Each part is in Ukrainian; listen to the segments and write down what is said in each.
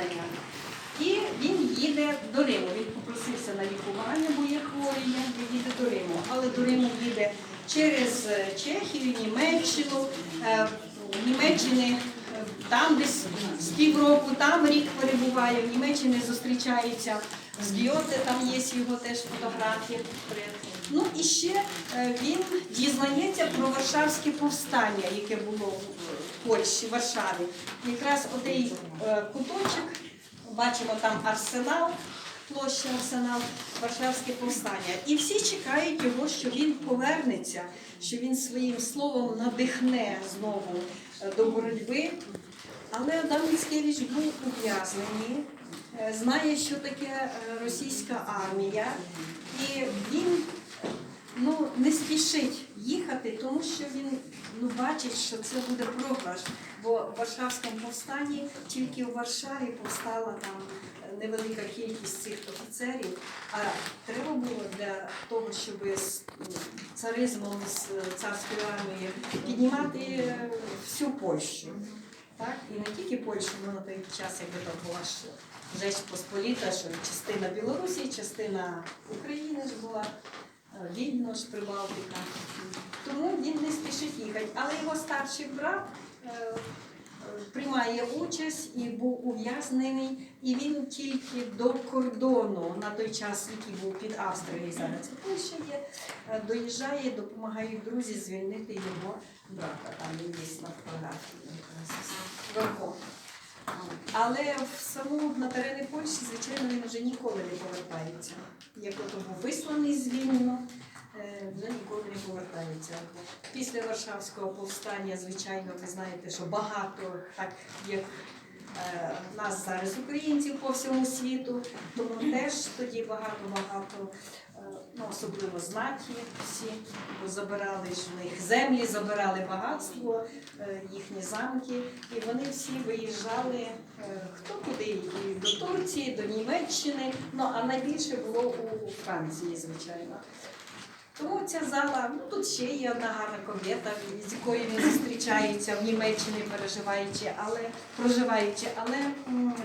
визнання. І він їде до Риму. Він попросився на лікування, бо є хворий, він їде до Риму. Але до Риму їде через е, Чехію, Німеччину. Е, В Німеччині е, там десь з півроку, там рік перебуває, в Німеччині зустрічається з Гьоте, там є його теж фотографії. Ну і ще він дізнається про Варшавське повстання, яке було в Польщі, в Варшаві. Якраз отей куточок, бачимо там арсенал, площа арсенал, Варшавське повстання. І всі чекають його, що він повернеться, що він своїм словом надихне знову е, до боротьби. Але Адам Міцкевич був ув'язнений, е, знає, що таке е, російська армія, і він ну, не спішить їхати, тому що він ну, бачить, що це буде програш. Бо в Варшавському повстанні тільки у Варшаві повстала там невелика кількість цих офіцерів. А треба було для того, щоб з царизмом, з царською армією піднімати всю Польщу. Так? І не тільки Польщу, але на той час, якби там була ж Жеч Посполіта, що частина Білорусі, частина України ж була, е, Вільно ж Прибалтика. Тому він не спішить їхати. Але його старший брат е, приймає участь і був ув'язнений, і він тільки до кордону на той час, який був під Австрією, зараз Польща є, е, доїжджає, допомагають друзі звільнити його брата. Там він є на фотографії. Але в саму на терени Польщі, звичайно, він вже ніколи не повертається. Як ото був висланий звільнено, вже ніколи не повертається. Після Варшавського повстання, звичайно, ви знаєте, що багато, так як е, нас зараз українців по всьому світу, тому теж тоді багато-багато, ну, особливо знаті всі, бо забирали ж в них землі, забирали багатство, е, їхні замки, і вони всі виїжджали е, хто куди, і до Турції, до Німеччини, ну а найбільше було у Франції, звичайно. Тому ця зала, ну тут ще є одна гарна ковєта, з якою він зустрічається в Німеччині, переживаючи, але проживаючи, але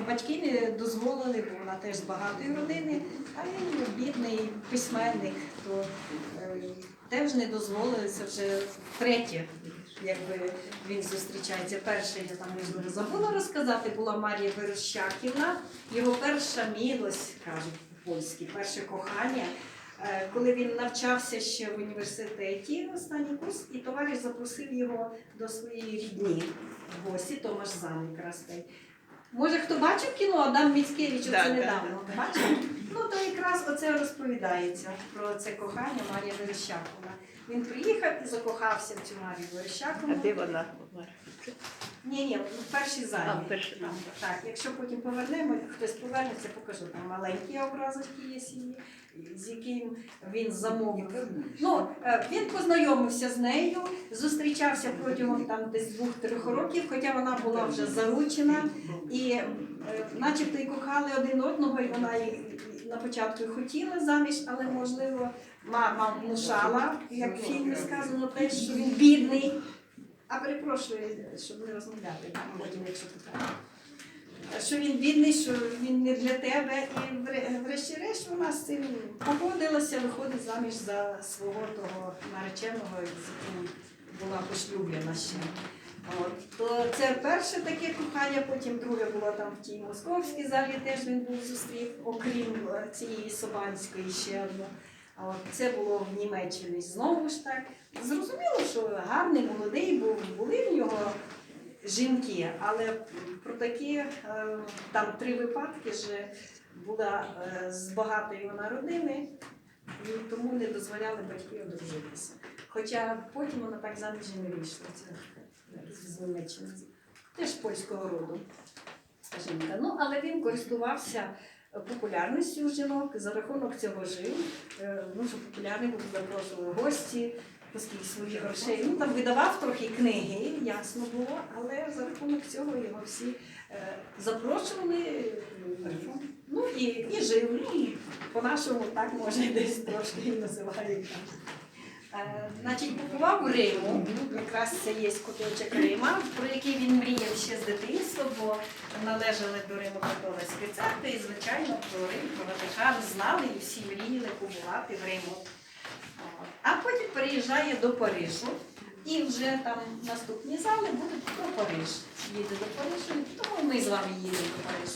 батьки не дозволили, бо вона теж з багатої родини, а він бідний письменник, то е, теж не дозволили це вже втретє. Якби він зустрічається. Перша, я там можливо забула розказати, була Марія Верещаківна, його перша милость, кажуть польські, перше кохання. Е, коли він навчався ще в університеті, останній курс, і товариш запросив його до своєї рідні в гості, Томаш Зам якраз той. Може, хто бачив кіно Адам Міцкевич Да, оце да, недавно? Бачив? Ну, то якраз оце розповідається про це кохання Марія Верещаковна. Він приїхав і закохався в цю Марію А де вона? Ні, ні, в першій залі. А, в першій, Там, так, якщо потім повернемо, хтось повернеться, покажу. Там маленькі образочки є її, з яким він замовив. Ну, е, він познайомився з нею, зустрічався протягом там десь двох-трьох років, хоча вона була вже заручена, і е, начебто і кохали один одного, і вона на початку хотіла заміж, але можливо мама внушала, як в фільмі сказано, те, що він бідний. А перепрошую, щоб не розмовляти потім, якщо питання. Що він бідний, що він не для тебе. І врешті-решт вона з цим погодилася, виходить заміж за свого того нареченого, з яким була пошлюблена ще. От. То це перше таке кохання, потім друге було там в тій московській залі, теж він був зустрів, окрім е, цієї Собанської ще одну. А це було в Німеччині знову ж так. Зрозуміло, що гарний, молодий був, були в нього жінки, але про такі е, там три випадки ж була е, з багатої вона родини, і тому не дозволяли батьки одружитися. Хоча потім вона так заміж і не вийшла. Це з Німеччини. Теж польського роду жінка. Ну, але він користувався популярністю у жінок, за рахунок цього жив. Е, Ну, що популярний був, запрошували гості, оскільки своїх грошей. Ну, там видавав трохи книги, ясно було, але за рахунок цього його всі е, запрошували. Ну і, і жив. Ну, і по-нашому так може десь трошки і називають. Е, Значить, побував Риму, якраз це є куточок Рима, про який він мріяв ще з дитинства, бо належали до Риму католицькі церкви, і, звичайно, про Рим, про Ватикан знали і всі мріяли побувати в Риму. А потім переїжджає до Парижу, і вже там наступні зали будуть про Париж. Їде до Парижу, тому ми з вами їдемо до Парижу.